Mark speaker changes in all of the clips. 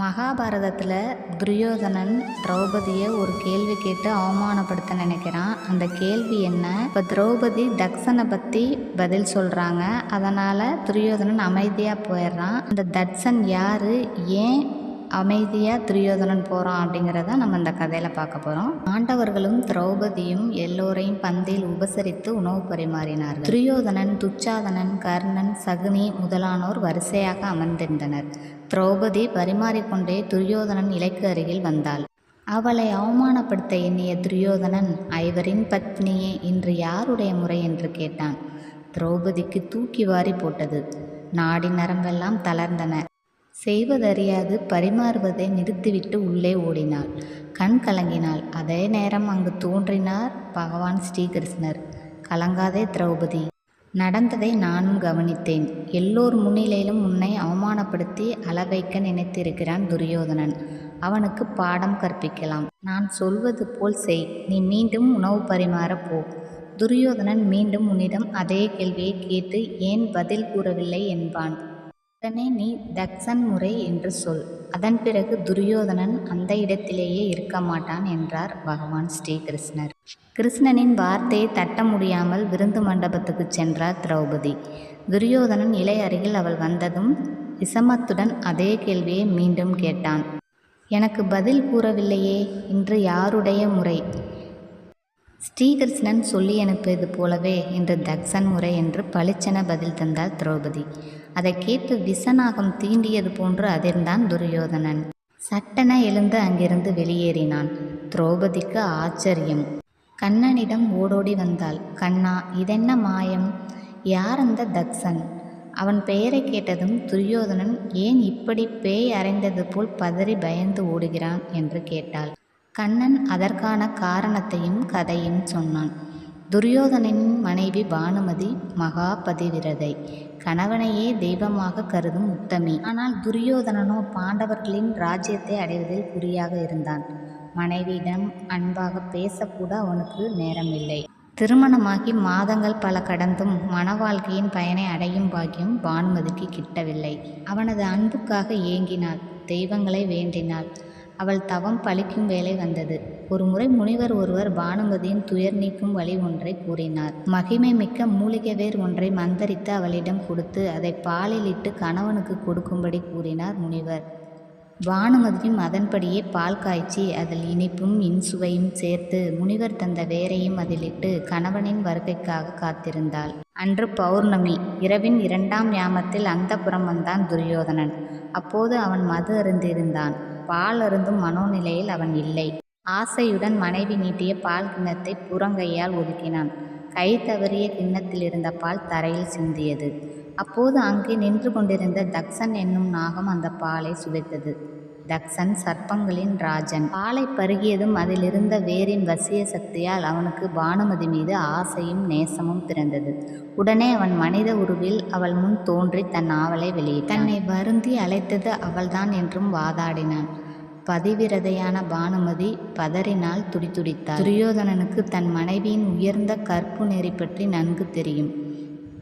Speaker 1: மகாபாரதத்தில் துரியோதனன் திரௌபதியை ஒரு கேள்வி கேட்டு அவமானப்படுத்த நினைக்கிறான். அந்த கேள்வி என்ன? இப்போ திரௌபதி தக்ஷனை பற்றி பதில் சொல்கிறாங்க அதனால் துரியோதனன் அமைதியாக போயிடுறான். அந்த தட்சன் யார்? ஏன் அமைதியாக துரியோதனன் போகிறான் அப்படிங்கிறத நம்ம இந்த கதையில் பார்க்க போகிறோம் ஆண்டவர்களும் திரௌபதியும் எல்லோரையும் பந்தில் உபசரித்து உணவு பரிமாறினார்கள். துரியோதனன் துச்சாதனன் கர்ணன் சகுனி முதலானோர் வரிசையாக அமர்ந்திருந்தனர். திரௌபதி பரிமாறிக்கொண்டே துரியோதனன் இலைக்கு அருகில் வந்தாள். அவளை அவமானப்படுத்த எண்ணிய துரியோதனன் ஐவரின் பத்னியே இன்று யாருடைய முறை? என்று கேட்டான். திரௌபதிக்கு தூக்கி வாரி போட்டது. நாடி நரம்பெல்லாம் தளர்ந்தன. செய்வதறியாது பரிமாறுவதை நிறுத்திவிட்டு உள்ளே ஓடினாள். கண் கலங்கினாள். அதே நேரம் அங்கு தோன்றினார் பகவான் ஸ்ரீகிருஷ்ணர். கலங்காதே திரௌபதி. நடந்ததை நானும் கவனித்தேன். எல்லோர் முன்னிலையிலும் உன்னை அவமானப்படுத்தி அளவைக்க நினைத்திருக்கிறான் துரியோதனன். அவனுக்கு பாடம் கற்பிக்கலாம். நான் சொல்வது போல் செய். நீ மீண்டும் உணவு பரிமாறப் போ. துரியோதனன் மீண்டும் உன்னிடம் அதே கேள்வியை கேட்டு ஏன் பதில் கூறவில்லை? என்பான். உடனே நீ தக்ஷன் முறை என்று சொல். அதன் பிறகு துரியோதனன் அந்த இடத்திலேயே இருக்க மாட்டான் என்றார் பகவான் ஸ்ரீகிருஷ்ணர். கிருஷ்ணனின் வார்த்தையை தட்ட முடியாமல் விருந்து மண்டபத்துக்கு சென்றார் திரௌபதி. துரியோதனன் இலை அருகில் அவள் வந்ததும் விசமத்துடன் அதே கேள்வியை மீண்டும் கேட்டான். எனக்கு பதில் கூறவில்லையே இன்று யாருடைய முறை? ஸ்ரீகிருஷ்ணன் சொல்லி அனுப்பியது போலவே என்று தக்ஷன் முறை என்று பளிச்சென பதில் தந்தாள் திரௌபதி. அதை கேட்டு விசநாகம் தீண்டியது போன்று அதிர்ந்தான் துரியோதனன். சட்டென எழுந்து அங்கிருந்து வெளியேறினான். திரௌபதிக்கு ஆச்சரியம். கண்ணனிடம் ஓடோடி வந்தாள். கண்ணா இதென்ன மாயம்? யார் அந்த தக்ஷன்? அவன் பெயரை கேட்டதும் துரியோதனன் ஏன் இப்படி பேய் அறைந்தது போல் பதறி பயந்து ஓடுகிறான்? என்று கேட்டாள். கண்ணன் அதற்கான காரணத்தையும் கதையும் சொன்னான். துரியோதனனின் மனைவி பானுமதி மகா பதிவிரதை கணவனையே தெய்வமாக கருதும் உத்தமி. ஆனால் துரியோதனனோ பாண்டவர்களின் ராஜ்யத்தை அடைவதில் குறியாக இருந்தான். மனைவியிடம் அன்பாக பேசக்கூட அவனுக்கு நேரமில்லை. திருமணமாகி மாதங்கள் பல கடந்தும் மன வாழ்க்கையின் பயனை அடையும் பாக்கியம் பானுமதிக்கு கிட்டவில்லை. அவனது அன்புக்காக ஏங்கினாள். தெய்வங்களை வேண்டினாள். அவள் தவம் பழிக்கும் வேலை வந்தது. ஒருமுறை முனிவர் ஒருவர் பானுமதியின் துயர் நீக்கும் வழி ஒன்றை கூறினார். மகிமை மிக்க மூலிகை வேர் ஒன்றை மந்தரித்து அவளிடம் கொடுத்து அதை பாலில் இட்டு கணவனுக்கு கொடுக்கும்படி கூறினார் முனிவர். பானுமதியும் அதன்படியே பால் காய்ச்சி அதில் இனிப்பும் இன்சுவையும் சேர்த்து முனிவர் தந்த வேரையும் அதிலிட்டு கணவனின் வருகைக்காக காத்திருந்தாள். அன்று பௌர்ணமி. இரவின் இரண்டாம் யாமத்தில் அந்தப்புறம் வந்தான் துரியோதனன். அப்போது அவன் மது அருந்திருந்தான் பால் அருந்தும் மனோநிலையில் அவன் இல்லை. ஆசையுடன் மனைவி நீட்டிய பால் கிண்ணத்தை புறங்கையால் ஒதுக்கினான். கை தவறிய கிண்ணத்தில் இருந்த பால் தரையில் சிந்தியது. அப்போது அங்கே நின்று கொண்டிருந்த தக்ஷன் என்னும் நாகம் அந்த பாலை சுவைத்தது. தக்ஷன் சர்ப்பங்களின் ராஜன். பாலை பருகியதும் அதிலிருந்த வேரின் வசிய சக்தியால் அவனுக்கு பானுமதி மீது ஆசையும் நேசமும் பிறந்தது உடனே அவன் மனித உருவில் அவள் முன் தோன்றி தன் ஆவலை வெளியிட்டான். தன்னை வருந்தி அழைத்தது அவள்தான் என்றும் வாதாடினான். பதிவிரதையான பானுமதி பதறினால் துடித்துடித்தார் துரியோதனனுக்கு தன் மனைவியின் உயர்ந்த கற்பு நெறி பற்றி நன்கு தெரியும்.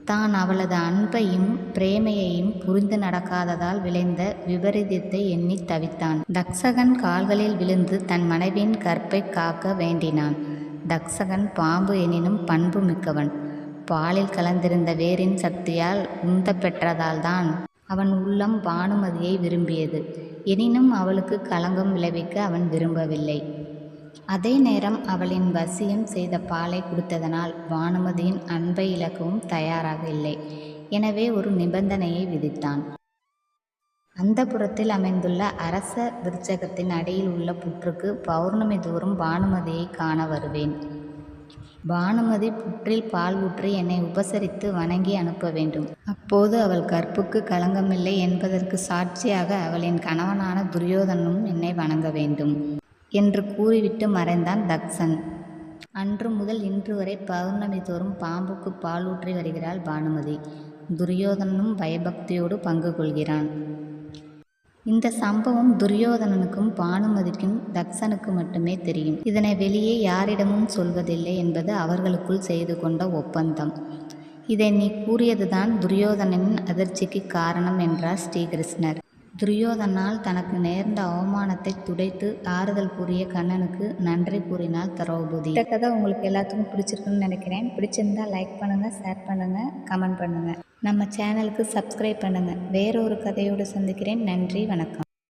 Speaker 1: தான் அவளது அன்பையும் பிரேமையையும் புரிந்து நடக்காததால் விளைந்த விபரீதத்தை எண்ணி தவித்தான். தக்ஷகன் கால்களில் விழுந்து தன் மனைவியின் கற்பை காக்க வேண்டினான். தக்ஷகன் பாம்பு எனினும் பண்பு மிக்கவன். பாலில் கலந்திருந்த வேரின் சக்தியால் உந்த பெற்றதால்தான் அவன் உள்ளம் பானுமதியை விரும்பியது. எனினும் அவளுக்கு களங்கம் விளைவிக்க அவன் விரும்பவில்லை. அதே நேரம் அவளின் வசியம் செய்த பாலை குடித்ததனால் வானுமதியின் அன்பை இழக்கவும் தயாராக இல்லை. எனவே ஒரு நிபந்தனையை விதித்தான். அந்த புறத்தில் அமைந்துள்ள அரச விருச்சகத்தின் அடியில் உள்ள புற்றுக்கு பௌர்ணமி தோறும் பானுமதியை காண வருவேன். பானுமதி புற்றில் பால் ஊற்றி என்னை உபசரித்து வணங்கி அனுப்ப வேண்டும். அப்போது அவள் கற்புக்கு களங்கமில்லை என்பதற்கு சாட்சியாக அவளின் கணவனான துரியோதனும் என்னை வணங்க வேண்டும். என்று கூறிவிட்டு மறைந்தான் தக்ஷன். அன்று முதல் இன்று வரை பௌர்ணமி தோறும் பாம்புக்கு பாலூற்றி வருகிறாள் பானுமதி. துரியோதனனும் பயபக்தியோடு பங்கு கொள்கிறான். இந்த சம்பவம் துரியோதனனுக்கும் பானுமதிக்கும் தக்ஷனுக்கு மட்டுமே தெரியும். இதனை வெளியே யாரிடமும் சொல்வதில்லை என்பது அவர்களுக்குள் செய்து கொண்ட ஒப்பந்தம். இதை நீ கூறியதுதான் துரியோதனனின் அதிர்ச்சிக்கு காரணம் என்றார் ஸ்ரீகிருஷ்ணர். துரியோதனால் தனக்கு நேர்ந்த அவமானத்தை துடைத்து ஆறுதல் கூறிய கண்ணனுக்கு நன்றி கூறினாள் திரௌபதி. இந்த கதை உங்களுக்கு எல்லாத்துக்கும் பிடிச்சிருக்குன்னு நினைக்கிறேன். பிடிச்சிருந்தா லைக் பண்ணுங்கள் ஷேர் பண்ணுங்கள் கமெண்ட் பண்ணுங்கள் நம்ம சேனலுக்கு சப்ஸ்கிரைப் பண்ணுங்கள் வேறொரு கதையோடு சந்திக்கிறேன். நன்றி வணக்கம்.